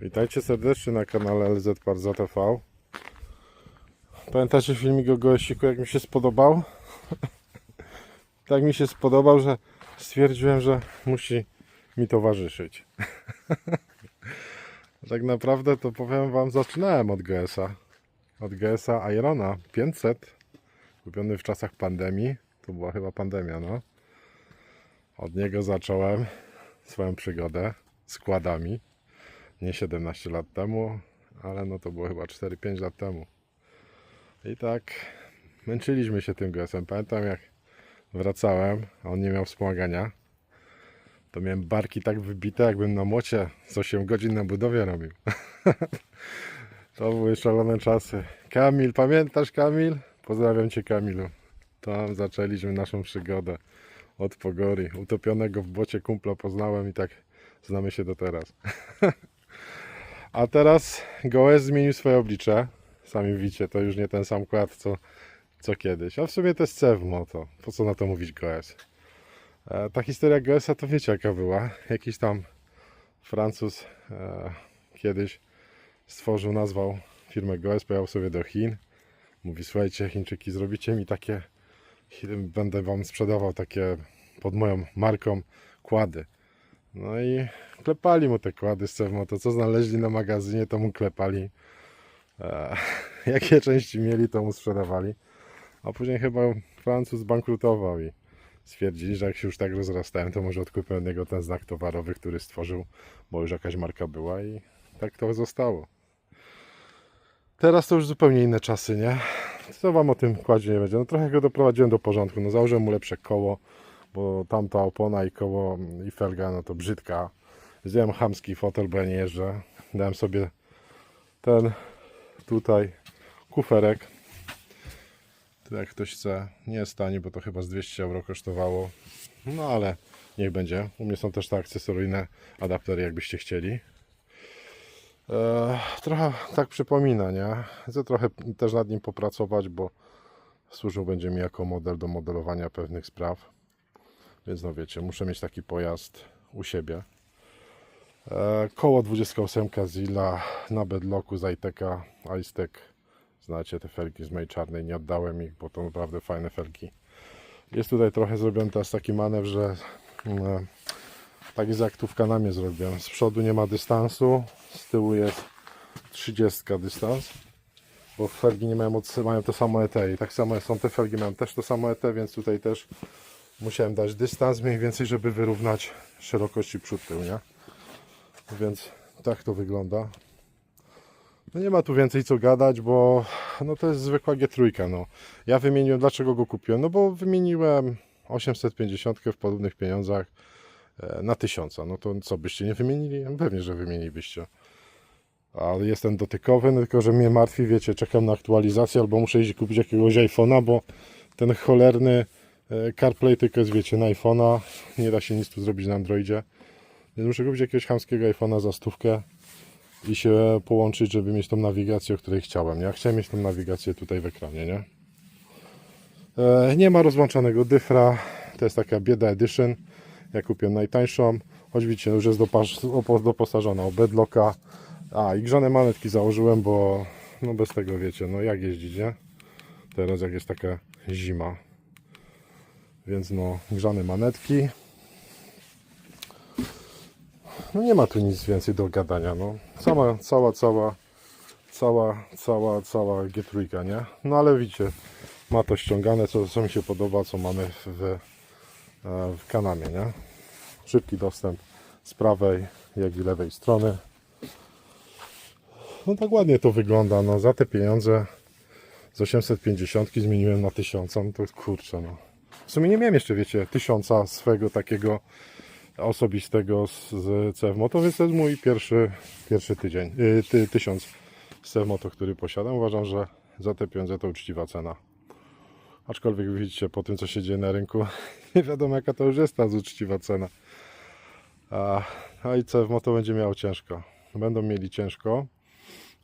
Witajcie serdecznie na kanale LZ Parza TV. Pamiętacie filmik o gołęsiku, jak mi się spodobał? tak mi się spodobał, że stwierdziłem, że musi mi towarzyszyć. tak naprawdę to powiem wam, zaczynałem od GS-a. Od GS-a Irona 500, kupiony w czasach pandemii. To była chyba pandemia, no. Od niego zacząłem swoją przygodę z kładami nie 17 lat temu, ale no to było chyba 4-5 lat temu. I tak męczyliśmy się tym GS-em. Pamiętam jak wracałem, a on nie miał wspomagania, to miałem barki tak wybite, jakbym na młocie z 8 godzin na budowie robił. to były szalone czasy. Kamil, pamiętasz Kamil? Pozdrawiam Cię Kamilu. Tam zaczęliśmy naszą przygodę od Pogory. Utopionego w błocie kumpla poznałem i tak znamy się do teraz. A teraz Goes zmienił swoje oblicze. Sami widzicie, to już nie ten sam kład co, co kiedyś. A w sumie to jest Cewmo, to po co na to mówić Goes? E, ta historia Goesa to wiecie jaka była. Jakiś tam Francuz e, kiedyś stworzył, nazwał firmę Goes, pojechał sobie do Chin. Mówi, słuchajcie Chińczyki, zrobicie mi takie, będę wam sprzedawał takie pod moją marką kłady. No i klepali mu te kłady z Cewmo, to co znaleźli na magazynie, to mu klepali. E, jakie części mieli, to mu sprzedawali. A później chyba Francuz bankrutował i stwierdzili, że jak się już tak rozrastałem, to może odkupię od niego ten znak towarowy, który stworzył, bo już jakaś marka była i tak to zostało. Teraz to już zupełnie inne czasy, nie? Co wam o tym kładzie nie będzie? No trochę go doprowadziłem do porządku. No założyłem mu lepsze koło, bo tamta opona i koło i felga, no to brzydka. Wziąłem chamski fotel, bo ja nie jeżdżę. Dałem sobie ten tutaj kuferek. To jak ktoś chce, nie jest tani, bo to chyba z 200 euro kosztowało. No ale niech będzie. U mnie są też te akcesoryjne adaptery, jakbyście chcieli. Eee, trochę tak przypomina, nie? Chcę trochę też nad nim popracować, bo służył będzie mi jako model do modelowania pewnych spraw. Więc no wiecie, muszę mieć taki pojazd u siebie. E, koło 28 Zilla na bedlocku z Iteka, Icetek. Znacie te felgi z mojej czarnej, nie oddałem ich, bo to naprawdę fajne felgi. Jest tutaj trochę zrobiony teraz taki manewr, że mm, tak jest jak tu w kanamie zrobiłem. Z przodu nie ma dystansu, z tyłu jest 30 dystans. Bo felgi nie mają, mają to samo ET i tak samo są te felgi, mają też to samo ET, więc tutaj też musiałem dać dystans mniej więcej, żeby wyrównać szerokości przód tył, nie? Więc tak to wygląda. No nie ma tu więcej co gadać, bo no to jest zwykła G3. No. Ja wymieniłem, dlaczego go kupiłem? No bo wymieniłem 850 w podobnych pieniądzach e, na 1000. No to co byście nie wymienili? Pewnie, że wymienilibyście. Ale jest ten dotykowy, no tylko że mnie martwi, wiecie, czekam na aktualizację albo muszę iść kupić jakiegoś iPhone'a, bo ten cholerny CarPlay tylko jest, wiecie, na iPhone'a. Nie da się nic tu zrobić na Androidzie. Więc muszę kupić jakiegoś chamskiego iPhone'a za stówkę i się połączyć, żeby mieć tą nawigację, o której chciałem. Ja chciałem mieć tą nawigację tutaj w ekranie, nie? E, nie ma rozłączonego dyfra. To jest taka bieda edition. Ja kupiłem najtańszą. Choć widzicie, już jest doposażona o bedlocka. A, i grzane manetki założyłem, bo no bez tego wiecie, no jak jeździć, nie? Teraz jak jest taka zima. Więc no, grzane manetki. No nie ma tu nic więcej do gadania, no. Sama, cała, cała, cała, cała, cała G3, nie? No ale widzicie, ma to ściągane, co, co mi się podoba, co mamy w, w, e, w kanamie, nie? Szybki dostęp z prawej, jak i lewej strony. No tak ładnie to wygląda, no za te pieniądze z 850 zmieniłem na 1000, no to kurczę, no. W sumie nie miałem jeszcze, wiecie, tysiąca swego takiego osobistego z, z CFMoto, więc to jest mój pierwszy, pierwszy tydzień, yy, ty, tysiąc z CFMoto, który posiadam. Uważam, że za te pieniądze to uczciwa cena. Aczkolwiek widzicie, po tym co się dzieje na rynku, nie wiadomo jaka to już jest ta uczciwa cena. A, a i CFMoto będzie miało ciężko. Będą mieli ciężko,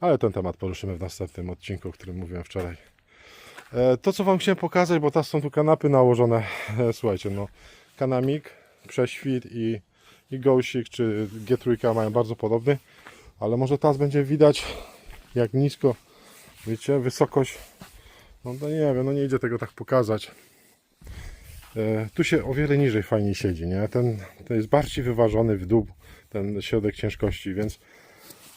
ale ten temat poruszymy w następnym odcinku, o którym mówiłem wczoraj. E, To co Wam chciałem pokazać, bo teraz są tu kanapy nałożone. E, Słuchajcie, no kanamik, prześwit i, i gołsik czy G3 mają bardzo podobny. Ale może teraz będzie widać jak nisko, wiecie, wysokość. No to nie wiem, no nie idzie tego tak pokazać. E, tu się o wiele niżej fajnie siedzi, nie? Ten, to jest bardziej wyważony w dół, ten środek ciężkości, więc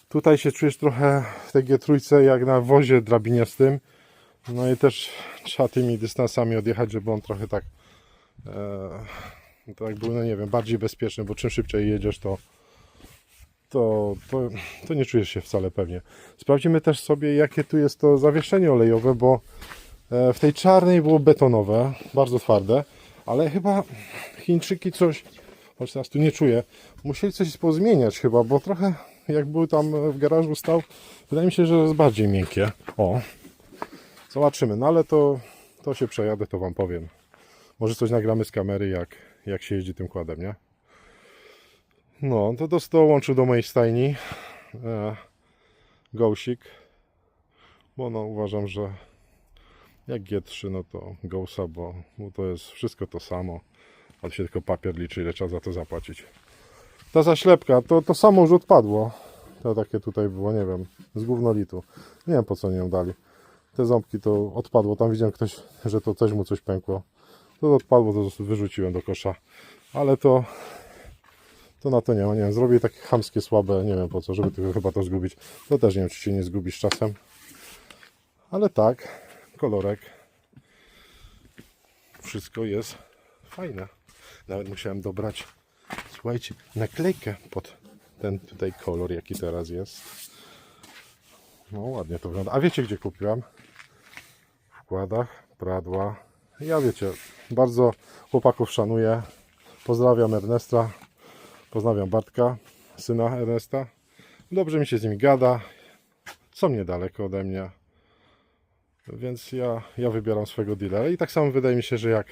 tutaj się czujesz trochę w tej G3 jak na wozie drabiniastym. No i też trzeba tymi dystansami odjechać, żeby on trochę tak e, tak był, no nie wiem, bardziej bezpieczny, bo czym szybciej jedziesz, to, to, to, to nie czujesz się wcale pewnie. Sprawdzimy też sobie, jakie tu jest to zawieszenie olejowe, bo e, w tej czarnej było betonowe, bardzo twarde, ale chyba Chińczyki coś, choć teraz tu nie czuję, musieli coś pozmieniać chyba, bo trochę jak był tam w garażu stał, wydaje mi się, że jest bardziej miękkie. O, zobaczymy, no ale to, to się przejadę, to Wam powiem. Może coś nagramy z kamery, jak, jak się jeździ tym kładem, nie? No, to do dołączył do mojej stajni e, Gołsik, bo no uważam, że jak G3, no to Gousa, bo, bo to jest wszystko to samo, ale się tylko papier liczy, ile trzeba za to zapłacić. Ta zaślepka, to, to samo już odpadło. To takie tutaj było, nie wiem, z gównolitu. Nie wiem po co nie ją dali. Te ząbki to odpadło, tam widziałem ktoś, że to też mu coś pękło. To odpadło, to wyrzuciłem do kosza. Ale to to na to nie ma, nie wiem, zrobię takie chamskie, słabe, nie wiem po co, żeby tylko chyba to zgubić. To też nie wiem, czy się nie zgubisz czasem. Ale tak, kolorek. Wszystko jest fajne. Nawet musiałem dobrać, słuchajcie, naklejkę pod ten tutaj kolor, jaki teraz jest. No ładnie to wygląda. A wiecie, gdzie kupiłem? W wkładach, pradła. Ja wiecie, bardzo chłopaków szanuję. Pozdrawiam Ernesta, Pozdrawiam Bartka, syna Ernesta. Dobrze mi się z nimi gada. Są niedaleko ode mnie. Więc ja, ja wybieram swojego dealera. I tak samo wydaje mi się, że jak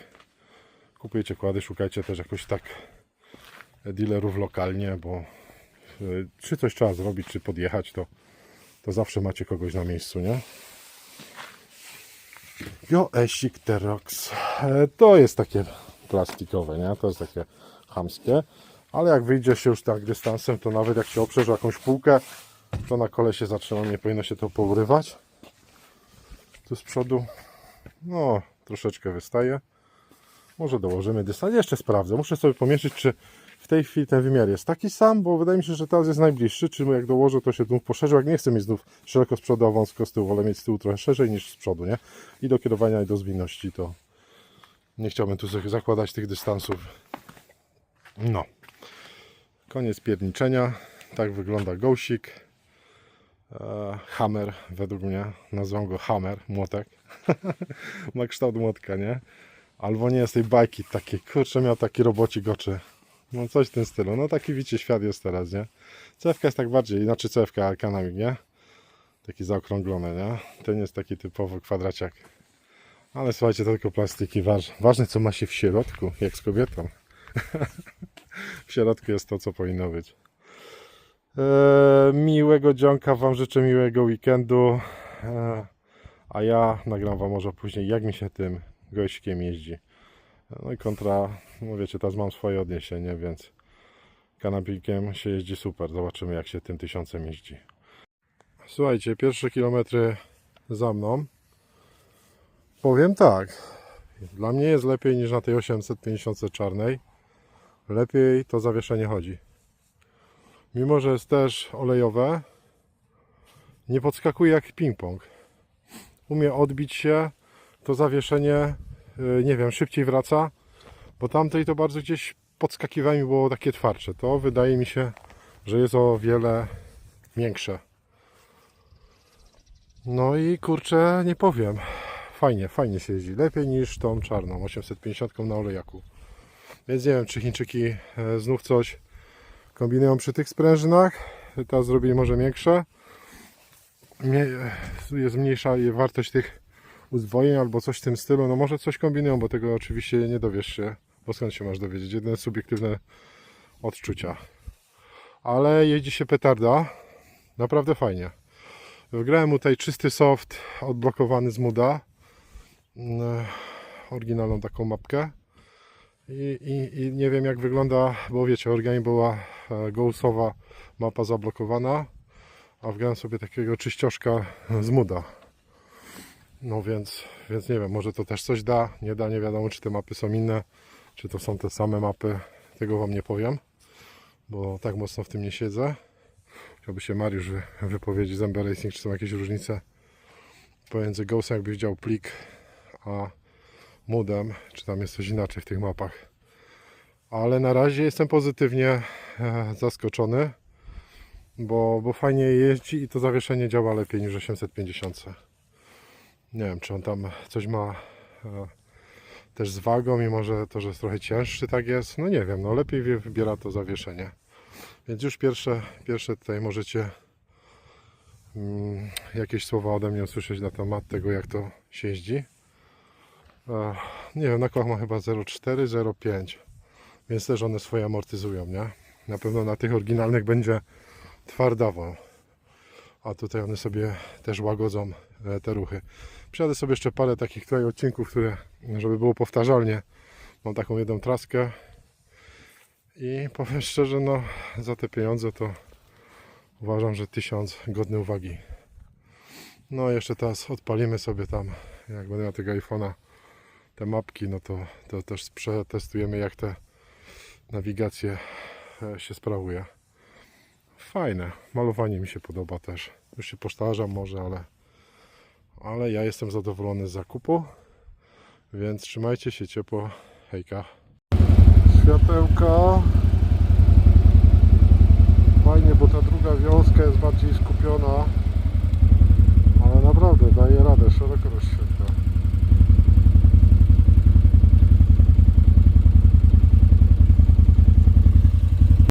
kupujecie kłady, szukajcie też jakoś tak dealerów lokalnie, bo y, czy coś trzeba zrobić, czy podjechać, to, to zawsze macie kogoś na miejscu, nie? Joesik Terox. E, To jest takie plastikowe, nie? To jest takie chamskie. Ale jak wyjdzie się już tak dystansem, to nawet jak się oprzesz jakąś półkę, to na kole się zaczyna, nie powinno się to pourywać. Tu z przodu, no, troszeczkę wystaje. Może dołożymy dystans. Jeszcze sprawdzę. Muszę sobie pomierzyć, czy w tej chwili ten wymiar jest taki sam, bo wydaje mi się, że teraz jest najbliższy. Czy jak dołożę, to się znów poszerzył. Jak nie chcę mieć znów szeroko z przodu, a wąsko z tyłu, wolę mieć z tyłu trochę szerzej niż z przodu, nie? I do kierowania, i do zwinności, to nie chciałbym tu sobie zakładać tych dystansów. No. Koniec pierniczenia. Tak wygląda gołsik. E, Hammer według mnie. Nazwą go Hammer, młotek. Ma kształt młotka, nie? Albo nie jest tej bajki takiej. Kurczę, miał taki robocik oczy. No coś w tym stylu. No taki widzicie świat jest teraz, nie? Cewka jest tak bardziej, znaczy cewka kanamik, nie? Taki zaokrąglony, nie? Ten jest taki typowo kwadraciak. Ale słuchajcie, to tylko plastiki. Waż, ważne co ma się w środku, jak z kobietą. w środku jest to, co powinno być. Eee, miłego dzionka Wam życzę, miłego weekendu. Eee, a ja nagram Wam może później, jak mi się tym gościkiem jeździ. No i kontra, no wiecie, teraz mam swoje odniesienie, więc kanapikiem się jeździ super. Zobaczymy, jak się tym tysiącem jeździ. Słuchajcie, pierwsze kilometry za mną. Powiem tak, dla mnie jest lepiej niż na tej 850 czarnej. Lepiej to zawieszenie chodzi. Mimo, że jest też olejowe, nie podskakuje jak ping-pong. Umie odbić się, to zawieszenie, nie wiem, szybciej wraca, bo tamtej to bardzo gdzieś podskakiwami było takie twardsze. To wydaje mi się, że jest o wiele większe. No i kurczę, nie powiem. Fajnie, fajnie się jeździ. Lepiej niż tą czarną 850 na olejaku. Więc nie wiem, czy Chińczyki e, znów coś kombinują przy tych sprężynach. Teraz zrobili może większe. Jest mniejsza wartość tych uzwojeń albo coś w tym stylu. No może coś kombinują, bo tego oczywiście nie dowiesz się. Bo skąd się masz dowiedzieć? Jedyne subiektywne odczucia. Ale jeździ się petarda. Naprawdę fajnie. Wgrałem mu tutaj czysty soft, odblokowany z muda. Mm, Oryginalną taką mapkę. I, i, I nie wiem jak wygląda, bo wiecie, organi była e, gousowa mapa zablokowana. a wgrałem sobie takiego czyścioszka z muda. No więc, więc nie wiem, może to też coś da, nie da, nie wiadomo czy te mapy są inne, czy to są te same mapy, tego Wam nie powiem, bo tak mocno w tym nie siedzę. Chciałby się Mariusz wy- wypowiedzieć z MB Racing, czy są jakieś różnice pomiędzy Ghostem, jakby widział plik, a Moodem, czy tam jest coś inaczej w tych mapach. Ale na razie jestem pozytywnie e, zaskoczony, bo, bo fajnie jeździ i to zawieszenie działa lepiej niż 850. Nie wiem, czy on tam coś ma e, też z wagą, mimo że to, że jest trochę cięższy, tak jest. No nie wiem, no lepiej wybiera to zawieszenie. Więc już pierwsze, pierwsze tutaj możecie mm, jakieś słowa ode mnie usłyszeć na temat tego, jak to się jeździ. E, nie wiem, na kołach ma chyba 0,4, 0,5, więc też one swoje amortyzują, nie? Na pewno na tych oryginalnych będzie twardawo, a tutaj one sobie też łagodzą te ruchy. Przyjadę sobie jeszcze parę takich tutaj odcinków, które, żeby było powtarzalnie, mam taką jedną traskę i powiem szczerze, no za te pieniądze to uważam, że tysiąc godny uwagi. No jeszcze teraz odpalimy sobie tam, jak będę miał tego iPhone'a, te mapki, no to, to też przetestujemy jak te nawigacje e, się sprawuje. Fajne, malowanie mi się podoba też. Już się powtarzam może, ale, ale ja jestem zadowolony z zakupu, więc trzymajcie się ciepło. Hejka. Światełka. Fajnie, bo ta druga wiązka jest bardziej skupiona, ale naprawdę daje radę szeroko rozświetlić.